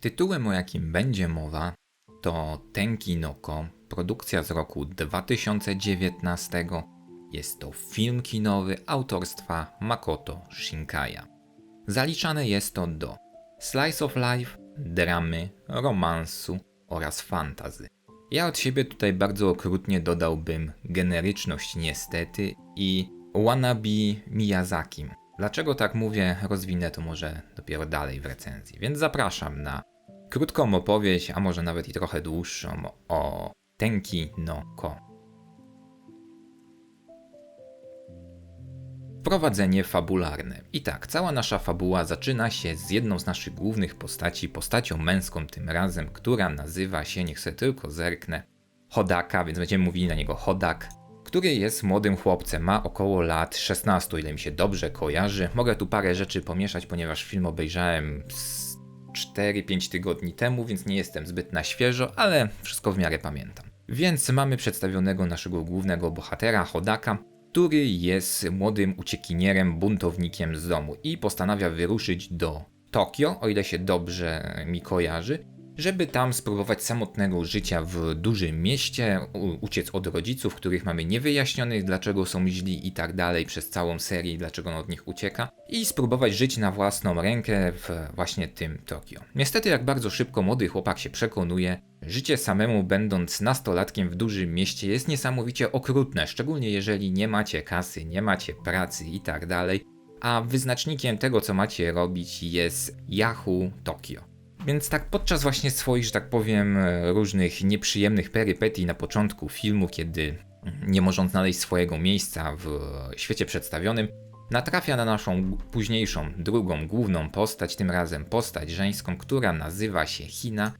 Tytułem, o jakim będzie mowa, to Tenki Noko, produkcja z roku 2019. Jest to film kinowy autorstwa Makoto Shinkaya. Zaliczane jest to do slice of life, dramy, romansu oraz fantazy. Ja od siebie tutaj bardzo okrutnie dodałbym generyczność niestety i wannabe Miyazakim. Dlaczego tak mówię, rozwinę to może dopiero dalej w recenzji, więc zapraszam na krótką opowieść, a może nawet i trochę dłuższą o Tenki no Ko. Fabularne. I tak, cała nasza fabuła zaczyna się z jedną z naszych głównych postaci, postacią męską tym razem, która nazywa się, niech sobie tylko zerknę, Hodaka, więc będziemy mówili na niego Hodak, który jest młodym chłopcem, ma około lat 16, ile mi się dobrze kojarzy. Mogę tu parę rzeczy pomieszać, ponieważ film obejrzałem 4-5 tygodni temu, więc nie jestem zbyt na świeżo, ale wszystko w miarę pamiętam. Więc mamy przedstawionego naszego głównego bohatera, Hodaka, który jest młodym uciekinierem, buntownikiem z domu i postanawia wyruszyć do Tokio, o ile się dobrze mi kojarzy, żeby tam spróbować samotnego życia w dużym mieście, uciec od rodziców, których mamy niewyjaśnionych, dlaczego są źli i tak dalej przez całą serię, dlaczego on od nich ucieka, i spróbować żyć na własną rękę w właśnie tym Tokio. Niestety, jak bardzo szybko młody chłopak się przekonuje, życie samemu będąc nastolatkiem w dużym mieście jest niesamowicie okrutne, szczególnie jeżeli nie macie kasy, nie macie pracy i tak dalej, a wyznacznikiem tego, co macie robić jest Yahoo Tokio. Więc tak podczas właśnie swoich, że tak powiem, różnych nieprzyjemnych perypetii na początku filmu, kiedy nie może znaleźć swojego miejsca w świecie przedstawionym, natrafia na naszą późniejszą, drugą główną postać, tym razem postać żeńską, która nazywa się Hina,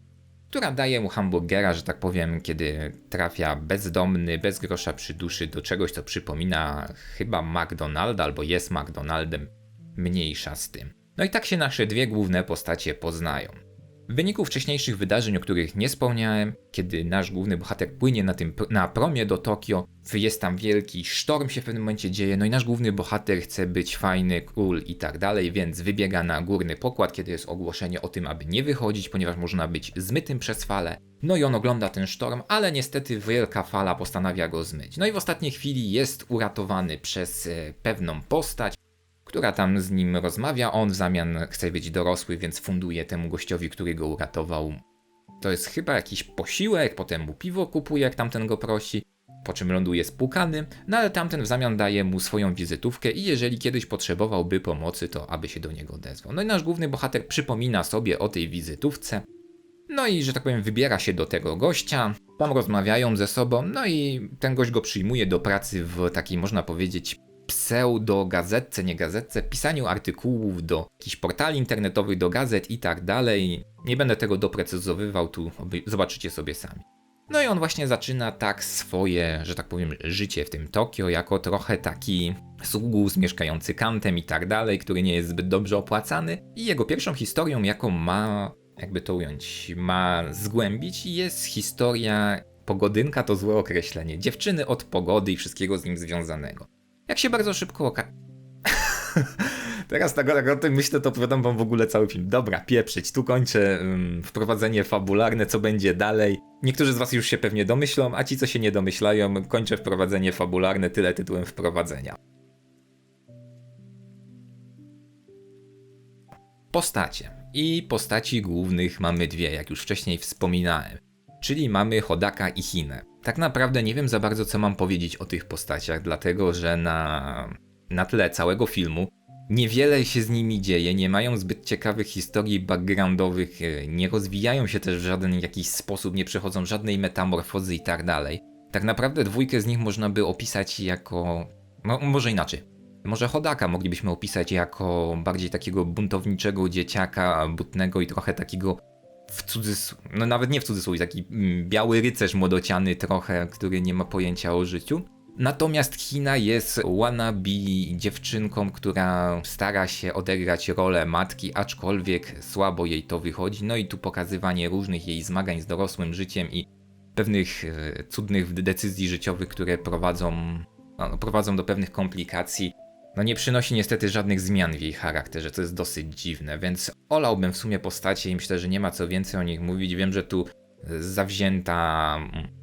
która daje mu hamburgera, że tak powiem, kiedy trafia bezdomny, bez grosza przy duszy do czegoś, co przypomina chyba McDonalda albo jest McDonaldem, mniejsza z tym. No i tak się nasze dwie główne postacie poznają. W wyniku wcześniejszych wydarzeń, o których nie wspomniałem, kiedy nasz główny bohater płynie na, tym, na promie do Tokio, jest tam wielki sztorm się w pewnym momencie dzieje, no i nasz główny bohater chce być fajny, cool i tak dalej, więc wybiega na górny pokład, kiedy jest ogłoszenie o tym, aby nie wychodzić, ponieważ można być zmytym przez falę. No i on ogląda ten sztorm, ale niestety wielka fala postanawia go zmyć. No i w ostatniej chwili jest uratowany przez e, pewną postać, która tam z nim rozmawia. On w zamian chce być dorosły, więc funduje temu gościowi, który go uratował. To jest chyba jakiś posiłek, potem mu piwo kupuje, jak tamten go prosi, po czym ląduje spłukany, no ale tamten w zamian daje mu swoją wizytówkę i jeżeli kiedyś potrzebowałby pomocy, to aby się do niego odezwał. No i nasz główny bohater przypomina sobie o tej wizytówce, no i, że tak powiem, wybiera się do tego gościa, tam rozmawiają ze sobą, no i ten gość go przyjmuje do pracy w takiej, można powiedzieć, pseudo-gazetce, nie gazetce, pisaniu artykułów do jakichś portali internetowych, do gazet i tak dalej. Nie będę tego doprecyzowywał, tu zobaczycie sobie sami. No i on właśnie zaczyna tak swoje, że tak powiem, życie w tym Tokio jako trochę taki sługus mieszkający kantem i tak dalej, który nie jest zbyt dobrze opłacany. I jego pierwszą historią, jaką ma, jakby to ująć, ma zgłębić, jest historia pogodynka to złe określenie. Dziewczyny od pogody i wszystkiego z nim związanego. Jak się bardzo szybko oka... Teraz tak, o tym myślę, to opowiadam wam w ogóle cały film. Dobra, pieprzyć, tu kończę um, wprowadzenie fabularne, co będzie dalej. Niektórzy z was już się pewnie domyślą, a ci, co się nie domyślają, kończę wprowadzenie fabularne, tyle tytułem wprowadzenia. Postacie. I postaci głównych mamy dwie, jak już wcześniej wspominałem. Czyli mamy Hodaka i Hinę. Tak naprawdę nie wiem za bardzo, co mam powiedzieć o tych postaciach, dlatego że na, na tle całego filmu niewiele się z nimi dzieje, nie mają zbyt ciekawych historii backgroundowych, e, nie rozwijają się też w żaden jakiś sposób, nie przechodzą żadnej metamorfozy i tak dalej. Tak naprawdę dwójkę z nich można by opisać jako. No, może inaczej. Może Hodaka moglibyśmy opisać jako bardziej takiego buntowniczego dzieciaka, butnego i trochę takiego w cudzysłowie, no nawet nie w cudzysłowie, taki mm, biały rycerz młodociany trochę, który nie ma pojęcia o życiu. Natomiast Hina jest wannabe dziewczynką, która stara się odegrać rolę matki, aczkolwiek słabo jej to wychodzi. No i tu pokazywanie różnych jej zmagań z dorosłym życiem i pewnych e, cudnych decyzji życiowych, które prowadzą, no, prowadzą do pewnych komplikacji no nie przynosi niestety żadnych zmian w jej charakterze, to jest dosyć dziwne, więc olałbym w sumie postacie i myślę, że nie ma co więcej o nich mówić. Wiem, że tu zawzięta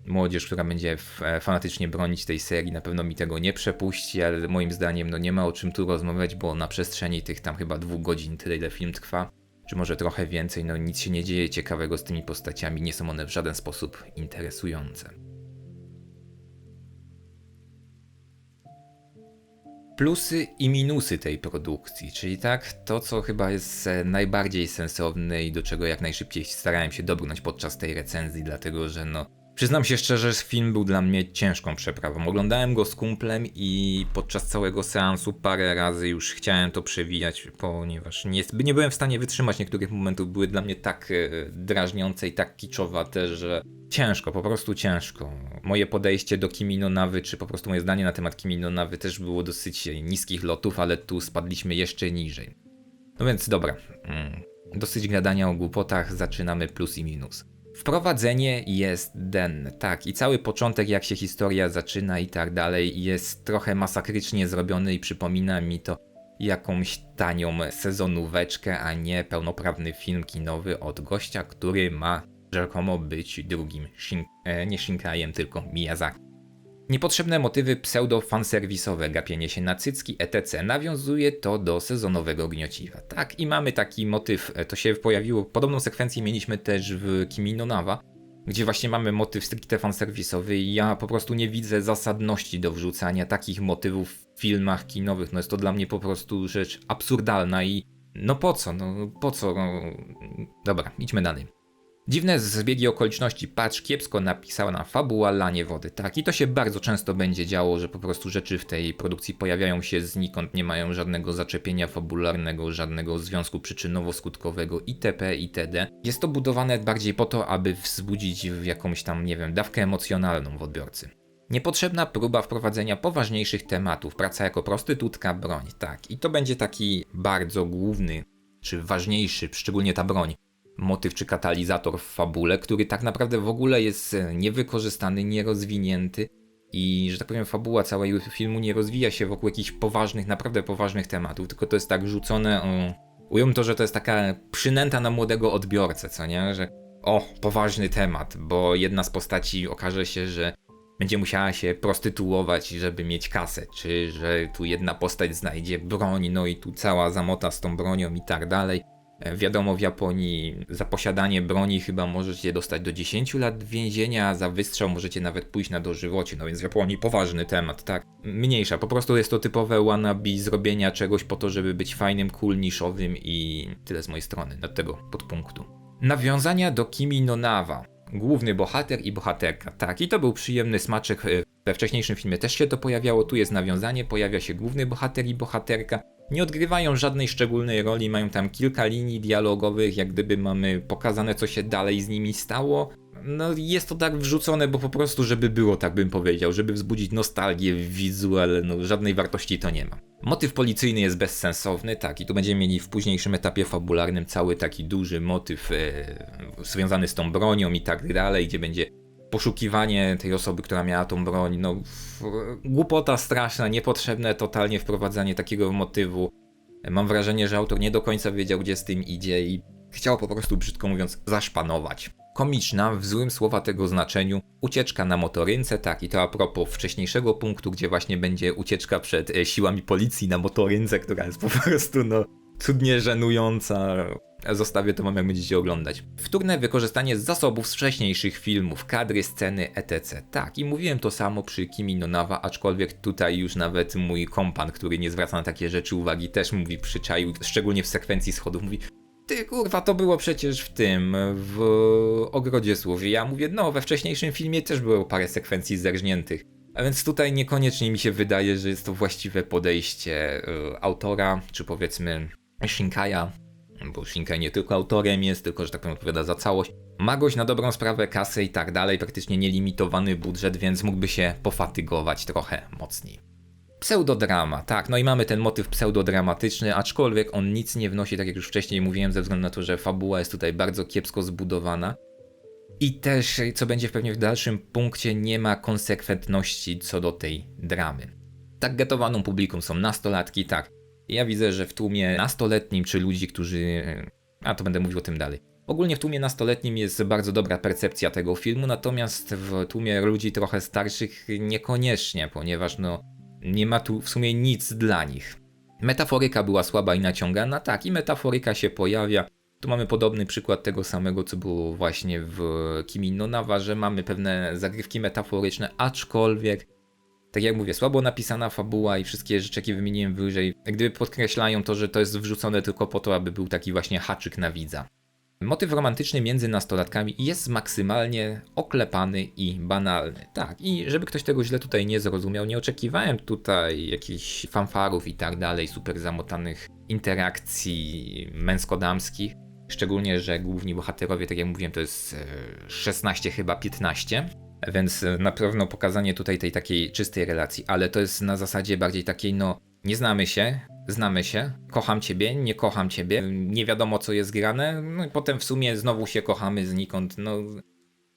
młodzież, która będzie fanatycznie bronić tej serii, na pewno mi tego nie przepuści, ale moim zdaniem no nie ma o czym tu rozmawiać, bo na przestrzeni tych tam chyba dwóch godzin, tyle ile film trwa, czy może trochę więcej, no nic się nie dzieje ciekawego z tymi postaciami, nie są one w żaden sposób interesujące. Plusy i minusy tej produkcji, czyli tak, to co chyba jest najbardziej sensowne i do czego jak najszybciej starałem się dobrnąć podczas tej recenzji, dlatego że no, przyznam się szczerze, że film był dla mnie ciężką przeprawą. Oglądałem go z kumplem i podczas całego seansu parę razy już chciałem to przewijać, ponieważ nie, nie byłem w stanie wytrzymać niektórych momentów, były dla mnie tak e, drażniące i tak kiczowate, że ciężko, po prostu ciężko. Moje podejście do Kimino Nawy, czy po prostu moje zdanie na temat Kimino Nawy też było dosyć niskich lotów, ale tu spadliśmy jeszcze niżej. No więc dobra, mm, dosyć gadania o głupotach, zaczynamy plus i minus. Wprowadzenie jest denne, tak, i cały początek, jak się historia zaczyna i tak dalej, jest trochę masakrycznie zrobiony i przypomina mi to jakąś tanią sezonóweczkę, a nie pełnoprawny film kinowy od gościa, który ma rzekomo być drugim, Shin, e, nie Shinkajem, tylko Miyazaki. Niepotrzebne motywy pseudo-fanserwisowe, gapienie się na cycki, etc. nawiązuje to do sezonowego gniociwa. Tak, i mamy taki motyw, e, to się pojawiło, podobną sekwencję mieliśmy też w Kimi no Nawa, gdzie właśnie mamy motyw stricte fanserwisowy i ja po prostu nie widzę zasadności do wrzucania takich motywów w filmach kinowych. No jest to dla mnie po prostu rzecz absurdalna i no po co, no po co, no... Dobra, idźmy dalej. Dziwne zbiegi okoliczności, patrz, kiepsko napisana fabuła, lanie wody, tak? I to się bardzo często będzie działo, że po prostu rzeczy w tej produkcji pojawiają się znikąd, nie mają żadnego zaczepienia fabularnego, żadnego związku przyczynowo-skutkowego itp. itd. Jest to budowane bardziej po to, aby wzbudzić jakąś tam, nie wiem, dawkę emocjonalną w odbiorcy. Niepotrzebna próba wprowadzenia poważniejszych tematów, praca jako prostytutka, broń, tak. I to będzie taki bardzo główny, czy ważniejszy, szczególnie ta broń, motyw czy katalizator w fabule, który tak naprawdę w ogóle jest e, niewykorzystany, nierozwinięty i, że tak powiem, fabuła całego filmu nie rozwija się wokół jakichś poważnych, naprawdę poważnych tematów, tylko to jest tak rzucone, o, ujął to, że to jest taka przynęta na młodego odbiorcę, co nie, że o, poważny temat, bo jedna z postaci okaże się, że będzie musiała się prostytuować, żeby mieć kasę, czy że tu jedna postać znajdzie broń, no i tu cała zamota z tą bronią i tak dalej. E, wiadomo, w Japonii za posiadanie broni chyba możecie dostać do 10 lat więzienia, za wystrzał możecie nawet pójść na dożywocie. No więc w Japonii poważny temat, tak? Mniejsza, po prostu jest to typowe wannabe zrobienia czegoś po to, żeby być fajnym, cool, niszowym i tyle z mojej strony na tego podpunktu. Nawiązania do Kimi no Nawa. Główny bohater i bohaterka. Tak, i to był przyjemny smaczek. E, we wcześniejszym filmie też się to pojawiało. Tu jest nawiązanie, pojawia się główny bohater i bohaterka nie odgrywają żadnej szczególnej roli, mają tam kilka linii dialogowych, jak gdyby mamy pokazane, co się dalej z nimi stało. No jest to tak wrzucone, bo po prostu, żeby było, tak bym powiedział, żeby wzbudzić nostalgię w widzu, ale no żadnej wartości to nie ma. Motyw policyjny jest bezsensowny, tak, i tu będziemy mieli w późniejszym etapie fabularnym cały taki duży motyw e, związany z tą bronią i tak dalej, gdzie będzie poszukiwanie tej osoby, która miała tą broń, no głupota straszna, niepotrzebne totalnie wprowadzanie takiego motywu. Mam wrażenie, że autor nie do końca wiedział, gdzie z tym idzie i chciał po prostu, brzydko mówiąc, zaszpanować. Komiczna, w złym słowa tego znaczeniu, ucieczka na motorynce, tak, i to a propos wcześniejszego punktu, gdzie właśnie będzie ucieczka przed e, siłami policji na motorynce, która jest po prostu, no, cudnie żenująca, Zostawię to wam, jak będziecie oglądać. Wtórne wykorzystanie zasobów z wcześniejszych filmów, kadry, sceny, etc. Tak, i mówiłem to samo przy Kimi no Nawa, aczkolwiek tutaj już nawet mój kompan, który nie zwraca na takie rzeczy uwagi, też mówi przyczaił, szczególnie w sekwencji schodów, mówi ty kurwa, to było przecież w tym, w Ogrodzie Słów. I ja mówię, no, we wcześniejszym filmie też było parę sekwencji zerżniętych. A więc tutaj niekoniecznie mi się wydaje, że jest to właściwe podejście y, autora, czy powiedzmy Shinkaja bo Shinkai nie tylko autorem jest, tylko że tak powiem odpowiada za całość. Ma na dobrą sprawę kasę i tak dalej, praktycznie nielimitowany budżet, więc mógłby się pofatygować trochę mocniej. Pseudodrama, tak, no i mamy ten motyw pseudodramatyczny, aczkolwiek on nic nie wnosi, tak jak już wcześniej mówiłem, ze względu na to, że fabuła jest tutaj bardzo kiepsko zbudowana. I też, co będzie pewnie w dalszym punkcie, nie ma konsekwentności co do tej dramy. Targetowaną publiką są nastolatki, tak. Ja widzę, że w tłumie nastoletnim, czy ludzi, którzy. A to będę mówił o tym dalej. Ogólnie w tłumie nastoletnim jest bardzo dobra percepcja tego filmu, natomiast w tłumie ludzi trochę starszych niekoniecznie, ponieważ no nie ma tu w sumie nic dla nich. Metaforyka była słaba i naciągana, tak, i metaforyka się pojawia. Tu mamy podobny przykład tego samego, co było właśnie w Kimi Nawa, że mamy pewne zagrywki metaforyczne, aczkolwiek, tak jak mówię, słabo napisana fabuła i wszystkie rzeczy, jakie wymieniłem wyżej, gdyby podkreślają to, że to jest wrzucone tylko po to, aby był taki właśnie haczyk na widza. Motyw romantyczny między nastolatkami jest maksymalnie oklepany i banalny. Tak, i żeby ktoś tego źle tutaj nie zrozumiał, nie oczekiwałem tutaj jakichś fanfarów i tak dalej, super zamotanych interakcji męsko-damskich. Szczególnie, że główni bohaterowie, tak jak mówiłem, to jest 16 chyba 15. Więc na pewno pokazanie tutaj tej takiej czystej relacji, ale to jest na zasadzie bardziej takiej, no, nie znamy się, znamy się, kocham ciebie, nie kocham ciebie, nie wiadomo co jest grane, no i potem w sumie znowu się kochamy znikąd, no...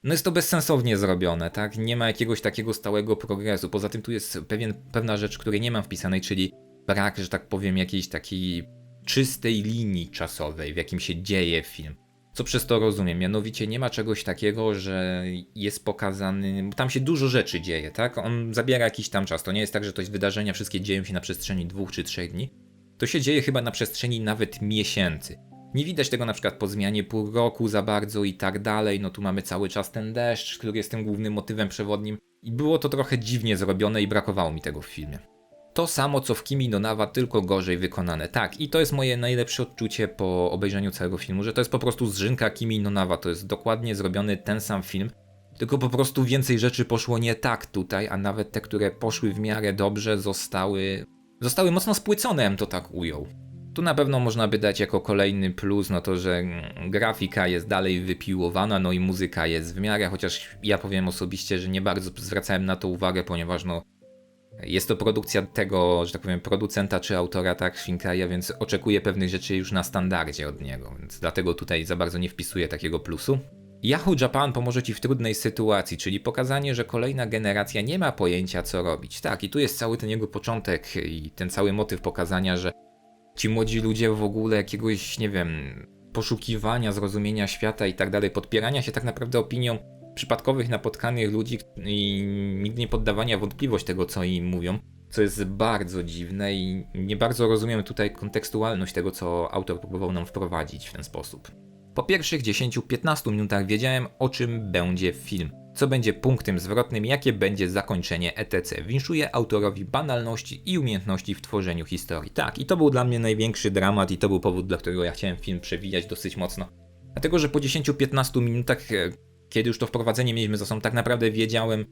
No jest to bezsensownie zrobione, tak? Nie ma jakiegoś takiego stałego progresu. Poza tym tu jest pewien, pewna rzecz, której nie mam wpisanej, czyli brak, że tak powiem, jakiejś takiej czystej linii czasowej, w jakim się dzieje film. Co przez to rozumiem? Mianowicie nie ma czegoś takiego, że jest pokazany, bo tam się dużo rzeczy dzieje, tak? On zabiera jakiś tam czas. To nie jest tak, że to jest wydarzenia, wszystkie dzieją się na przestrzeni dwóch czy trzech dni. To się dzieje chyba na przestrzeni nawet miesięcy. Nie widać tego na przykład po zmianie pół roku za bardzo i tak dalej. No tu mamy cały czas ten deszcz, który jest tym głównym motywem przewodnim. I było to trochę dziwnie zrobione i brakowało mi tego w filmie. To samo co w Kimi no Nawa, tylko gorzej wykonane. Tak, i to jest moje najlepsze odczucie po obejrzeniu całego filmu, że to jest po prostu zrzynka Kimi no Nawa. To jest dokładnie zrobiony ten sam film, tylko po prostu więcej rzeczy poszło nie tak tutaj, a nawet te, które poszły w miarę dobrze, zostały, zostały mocno spłycone, bym to tak ujął. Tu na pewno można by dać jako kolejny plus, no to, że grafika jest dalej wypiłowana, no i muzyka jest w miarę, chociaż ja powiem osobiście, że nie bardzo zwracałem na to uwagę, ponieważ no jest to produkcja tego, że tak powiem, producenta czy autora, tak, Shinkaja, więc oczekuję pewnych rzeczy już na standardzie od niego, więc dlatego tutaj za bardzo nie wpisuję takiego plusu. Yahoo Japan pomoże Ci w trudnej sytuacji, czyli pokazanie, że kolejna generacja nie ma pojęcia co robić. Tak, i tu jest cały ten jego początek i ten cały motyw pokazania, że ci młodzi ludzie w ogóle jakiegoś, nie wiem, poszukiwania, zrozumienia świata i tak dalej, podpierania się tak naprawdę opinią przypadkowych, napotkanych ludzi i nigdy nie poddawania wątpliwość tego, co im mówią, co jest bardzo dziwne i nie bardzo rozumiem tutaj kontekstualność tego, co autor próbował nam wprowadzić w ten sposób. Po pierwszych 10-15 minutach wiedziałem, o czym będzie film, co będzie punktem zwrotnym, jakie będzie zakończenie etc. Winszuję autorowi banalności i umiejętności w tworzeniu historii. Tak, i to był dla mnie największy dramat i to był powód, dla którego ja chciałem film przewijać dosyć mocno. Dlatego, że po 10-15 minutach e, kiedy już to wprowadzenie mieliśmy za sobą, tak naprawdę wiedziałem,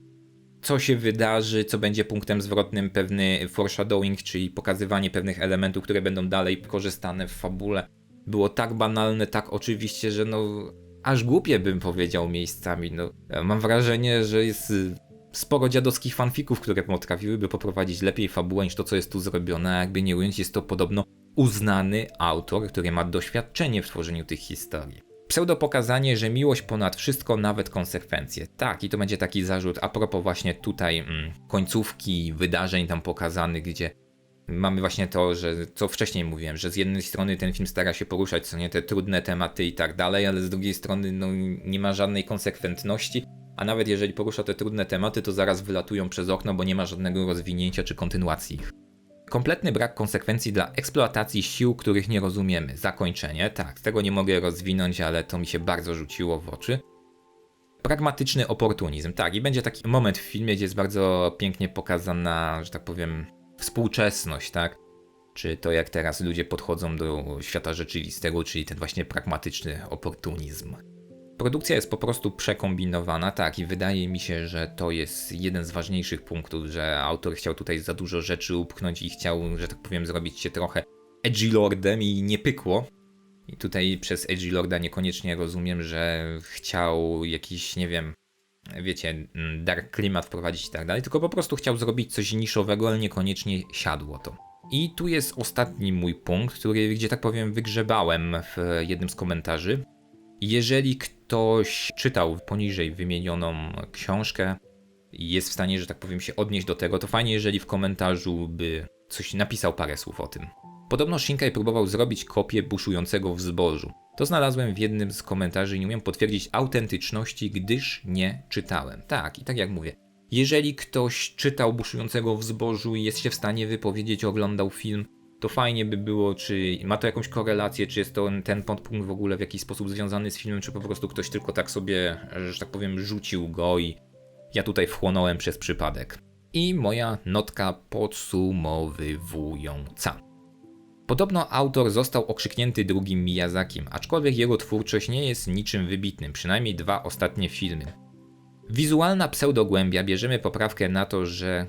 co się wydarzy, co będzie punktem zwrotnym, pewny foreshadowing, czyli pokazywanie pewnych elementów, które będą dalej korzystane w fabule. Było tak banalne, tak oczywiście, że no aż głupie bym powiedział miejscami. No, mam wrażenie, że jest sporo dziadowskich fanfików, które potrafiłyby poprowadzić lepiej fabułę niż to, co jest tu zrobione, a jakby nie ująć, jest to podobno uznany autor, który ma doświadczenie w tworzeniu tych historii. Pseudo pokazanie, że miłość ponad wszystko, nawet konsekwencje. Tak, i to będzie taki zarzut a propos właśnie tutaj mm, końcówki wydarzeń tam pokazanych, gdzie mamy właśnie to, że co wcześniej mówiłem, że z jednej strony ten film stara się poruszać co nie te trudne tematy i tak dalej, ale z drugiej strony no, nie ma żadnej konsekwentności, a nawet jeżeli porusza te trudne tematy, to zaraz wylatują przez okno, bo nie ma żadnego rozwinięcia czy kontynuacji ich. Kompletny brak konsekwencji dla eksploatacji sił, których nie rozumiemy. Zakończenie, tak, tego nie mogę rozwinąć, ale to mi się bardzo rzuciło w oczy. Pragmatyczny oportunizm, tak, i będzie taki moment w filmie, gdzie jest bardzo pięknie pokazana, że tak powiem, współczesność, tak? Czy to jak teraz ludzie podchodzą do świata rzeczywistego, czyli ten właśnie pragmatyczny oportunizm. Produkcja jest po prostu przekombinowana, tak, i wydaje mi się, że to jest jeden z ważniejszych punktów, że autor chciał tutaj za dużo rzeczy upchnąć i chciał, że tak powiem, zrobić się trochę edgy lordem i nie pykło. I tutaj przez edgy lorda niekoniecznie rozumiem, że chciał jakiś, nie wiem, wiecie, dark klimat wprowadzić i tak dalej, tylko po prostu chciał zrobić coś niszowego, ale niekoniecznie siadło to. I tu jest ostatni mój punkt, który, gdzie tak powiem, wygrzebałem w jednym z komentarzy. Jeżeli ktoś czytał poniżej wymienioną książkę, jest w stanie, że tak powiem, się odnieść do tego, to fajnie, jeżeli w komentarzu by coś napisał parę słów o tym. Podobno Shinkai próbował zrobić kopię buszującego w zbożu. To znalazłem w jednym z komentarzy i nie umiem potwierdzić autentyczności, gdyż nie czytałem. Tak, i tak jak mówię, jeżeli ktoś czytał buszującego w zbożu i jest się w stanie wypowiedzieć, oglądał film, to fajnie by było, czy ma to jakąś korelację, czy jest to ten podpunkt w ogóle w jakiś sposób związany z filmem, czy po prostu ktoś tylko tak sobie, że tak powiem, rzucił go i ja tutaj wchłonąłem przez przypadek. I moja notka podsumowywująca. Podobno autor został okrzyknięty drugim Miyazakim, aczkolwiek jego twórczość nie jest niczym wybitnym, przynajmniej dwa ostatnie filmy. Wizualna pseudogłębia bierzemy poprawkę na to, że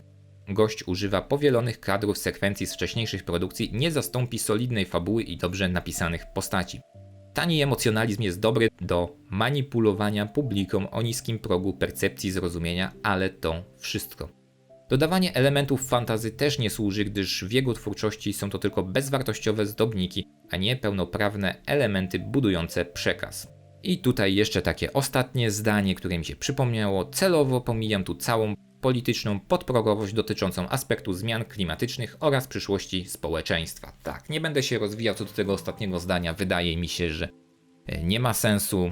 gość używa powielonych kadrów sekwencji z wcześniejszych produkcji, nie zastąpi solidnej fabuły i dobrze napisanych postaci. Tani emocjonalizm jest dobry do manipulowania publiką o niskim progu percepcji zrozumienia, ale to wszystko. Dodawanie elementów fantazy też nie służy, gdyż w jego twórczości są to tylko bezwartościowe zdobniki, a nie pełnoprawne elementy budujące przekaz. I tutaj jeszcze takie ostatnie zdanie, które mi się przypomniało. Celowo pomijam tu całą polityczną podprogowość dotyczącą aspektu zmian klimatycznych oraz przyszłości społeczeństwa. Tak, nie będę się rozwijał co do tego ostatniego zdania. Wydaje mi się, że e, nie ma sensu.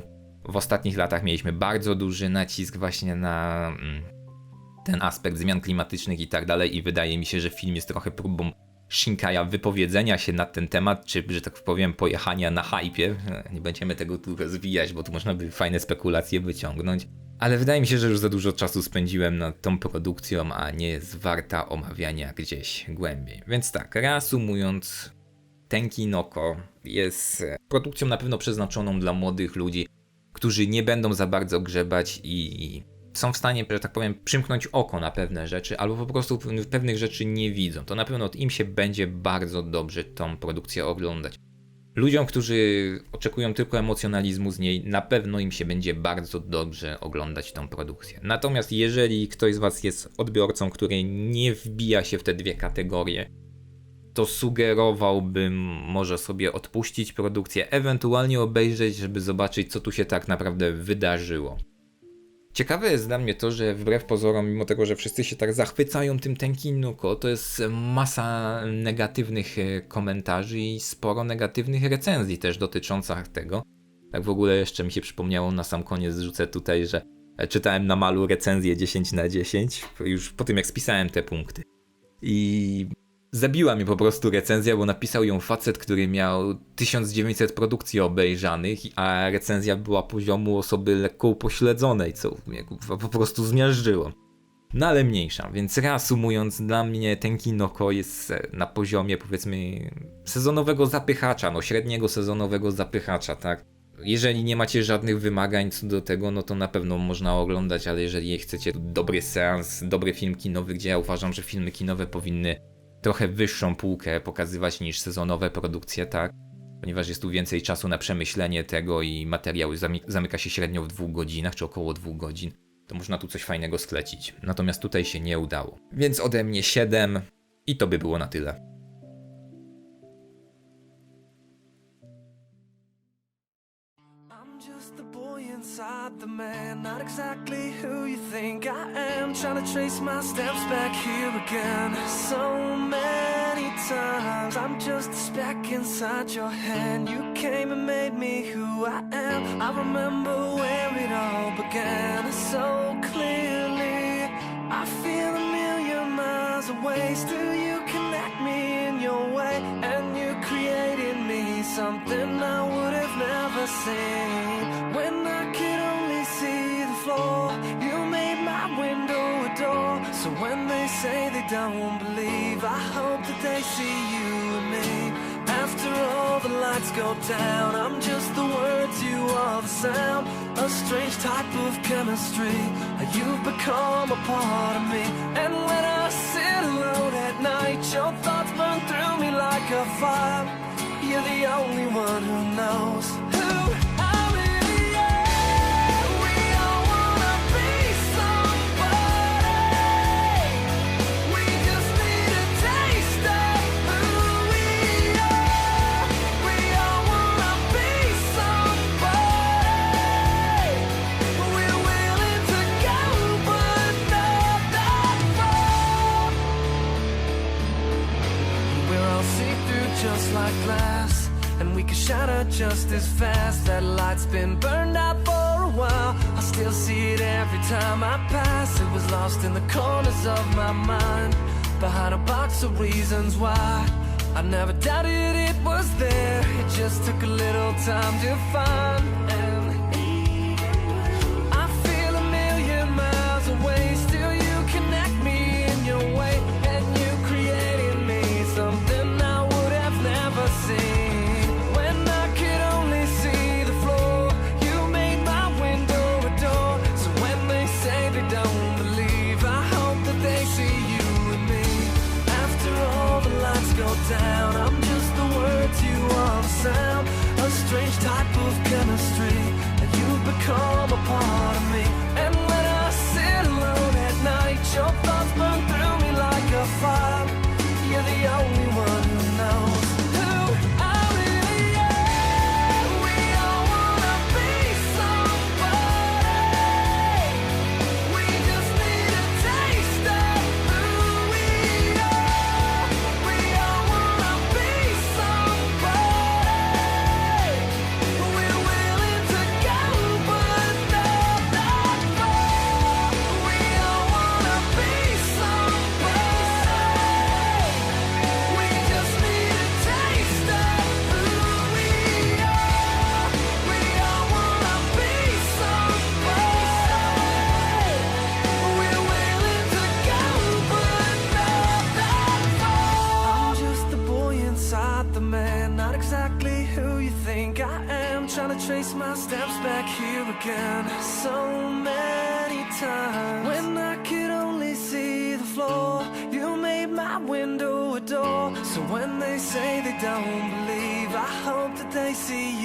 W ostatnich latach mieliśmy bardzo duży nacisk właśnie na mm, ten aspekt zmian klimatycznych i tak dalej i wydaje mi się, że film jest trochę próbą Shinkaja wypowiedzenia się na ten temat, czy, że tak powiem, pojechania na hypie. Nie będziemy tego tu rozwijać, bo tu można by fajne spekulacje wyciągnąć. Ale wydaje mi się, że już za dużo czasu spędziłem nad tą produkcją, a nie jest warta omawiania gdzieś głębiej. Więc tak, reasumując, Tenki Noko jest produkcją na pewno przeznaczoną dla młodych ludzi, którzy nie będą za bardzo grzebać i są w stanie, że tak powiem, przymknąć oko na pewne rzeczy, albo po prostu pewnych rzeczy nie widzą. To na pewno im się będzie bardzo dobrze tą produkcję oglądać. Ludziom, którzy oczekują tylko emocjonalizmu z niej, na pewno im się będzie bardzo dobrze oglądać tą produkcję. Natomiast jeżeli ktoś z Was jest odbiorcą, który nie wbija się w te dwie kategorie, to sugerowałbym może sobie odpuścić produkcję, ewentualnie obejrzeć, żeby zobaczyć, co tu się tak naprawdę wydarzyło. Ciekawe jest dla mnie to, że wbrew pozorom, mimo tego, że wszyscy się tak zachwycają tym Tenkinuko, to jest masa negatywnych e, komentarzy i sporo negatywnych recenzji też dotyczących tego. Tak w ogóle jeszcze mi się przypomniało na sam koniec, rzucę tutaj, że e, czytałem na malu recenzję 10 na 10, już po tym jak spisałem te punkty. I Zabiła mnie po prostu recenzja, bo napisał ją facet, który miał 1900 produkcji obejrzanych, a recenzja była poziomu osoby lekko upośledzonej, co mnie po prostu zmiażdżyło. No ale mniejsza, więc reasumując, dla mnie ten Kinoko jest na poziomie powiedzmy sezonowego zapychacza, no średniego sezonowego zapychacza, tak? Jeżeli nie macie żadnych wymagań co do tego, no to na pewno można oglądać, ale jeżeli chcecie dobry seans, dobry film kinowy, gdzie ja uważam, że filmy kinowe powinny trochę wyższą półkę pokazywać niż sezonowe produkcje, tak? Ponieważ jest tu więcej czasu na przemyślenie tego i materiał zamyka się średnio w dwóch godzinach, czy około dwóch godzin, to można tu coś fajnego sklecić. Natomiast tutaj się nie udało. Więc ode mnie 7 i to by było na tyle. The man, not exactly who you think I am. Trying to trace my steps back here again. So many times, I'm just a speck inside your hand. You came and made me who I am. I remember where it all began so clearly. I feel a million miles away. Still, you connect me in your way, and you created me something I would have never seen when they say they don't believe, I hope that they see you and me. After all the lights go down, I'm just the words, you are the sound. A strange type of chemistry. You've become a part of me. And when I sit alone at night, your thoughts burn through me like a fire. You're the only one who knows. And we can shatter just as fast. That light's been burned out for a while. I still see it every time I pass. It was lost in the corners of my mind. Behind a box of reasons why I never doubted it was there. It just took a little time to find down. again so many times. When I could only see the floor You made my window a door. So when they say they don't believe I hope that they see